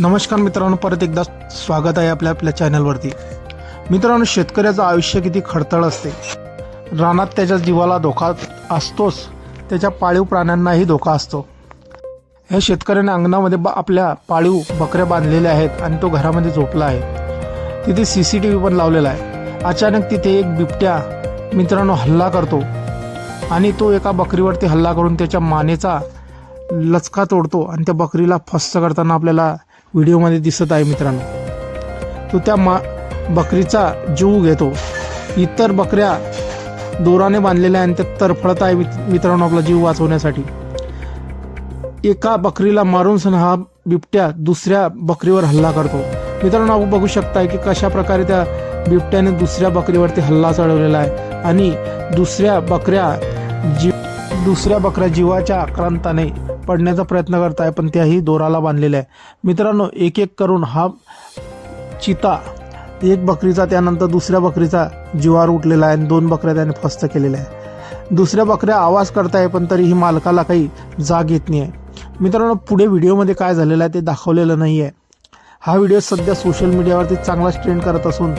नमस्कार मित्रांनो परत एकदा स्वागत आहे आपल्या आपल्या चॅनलवरती. मित्रांनो शेतकऱ्याचं आयुष्य किती खडतळ असते. रानात त्याच्या जीवाला धोका असतोच त्याच्या पाळीव प्राण्यांनाही धोका असतो. ह्या शेतकऱ्याने अंगणामध्ये बा आपल्या पाळीव बकऱ्या बांधलेल्या आहेत आणि तो घरामध्ये झोपला आहे. तिथे सी सी टी व्ही पण लावलेला आहे. अचानक तिथे एक बिबट्या मित्रांनो हल्ला करतो आणि तो एका बकरीवरती हल्ला करून त्याच्या मानेचा लचका तोडतो आणि त्या बकरीला फस्त करताना आपल्याला व्हिडिओमध्ये दिसत आहे मित्रांनो. तो त्या मा बकरीचा जीव घेतो. इतर बकऱ्या दोराने बांधलेल्या आणि त्या तरफडत आहे मित्रांनो आपला जीव वाचवण्यासाठी. एका बकरीला मारून सण हा बिबट्या दुसऱ्या बकरीवर हल्ला करतो. मित्रांनो आपण बघू शकताय की कशा प्रकारे त्या बिबट्याने दुसऱ्या बकरीवरती हल्ला चढवलेला आहे आणि दुसऱ्या बकऱ्या जीव दुसऱ्या बकऱ्या जीवाच्या आक्रांताने पडण्याचा प्रयत्न करत आहे पण त्याही दोराला बांधलेल्या आहे मित्रांनो एक एक करून हा चिता एक बकरीचा त्यानंतर दुसऱ्या बकरीचा जीवावर उठलेला आहे आणि दोन बकऱ्या त्याने फस्त केलेल्या आहे दुसऱ्या बकऱ्या आवाज करताय पण तरीही मालकाला काही जाग येत नाही आहे. मित्रांनो पुढे व्हिडिओमध्ये काय झालेलं आहे ते दाखवलेलं नाही आहे हा व्हिडिओ सध्या सोशल मीडियावरती चांगलाच ट्रेंड करत असून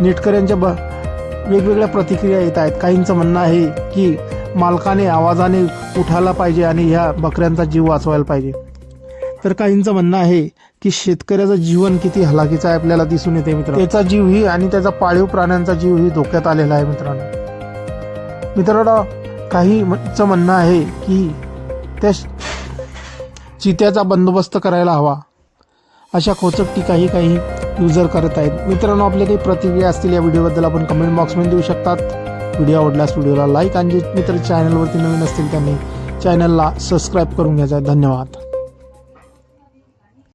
नेटकऱ्यांच्या ब वेगवेगळ्या प्रतिक्रिया येत आहेत. काहींचं म्हणणं आहे की मालकाने आवाजाने उठायला पाहिजे आणि ह्या बकऱ्यांचा जीव वाचवायला पाहिजे. तर काहींचं म्हणणं आहे की शेतकऱ्याचं जीवन किती हलाखीचं आहे आपल्याला दिसून येते मित्र त्याचा जीवही आणि त्याचा पाळीव प्राण्यांचा जीवही धोक्यात आलेला आहे मित्रांनो. मित्रांनो काहीचं म्हणणं आहे की त्या चित्याचा बंदोबस्त करायला हवा. अशा खोचक टीकाही काही युजर करत आहेत. मित्रांनो आपल्या काही प्रतिक्रिया असतील या व्हिडिओबद्दल आपण कमेंट बॉक्समध्ये देऊ शकतात. व्हिडिओ आवडल्यास व्हिडिओला लाईक आणि जे मित्र चॅनलवरती नवीन असतील त्यांनी चॅनलला सबस्क्राईब करून घ्यायचा आहे. धन्यवाद.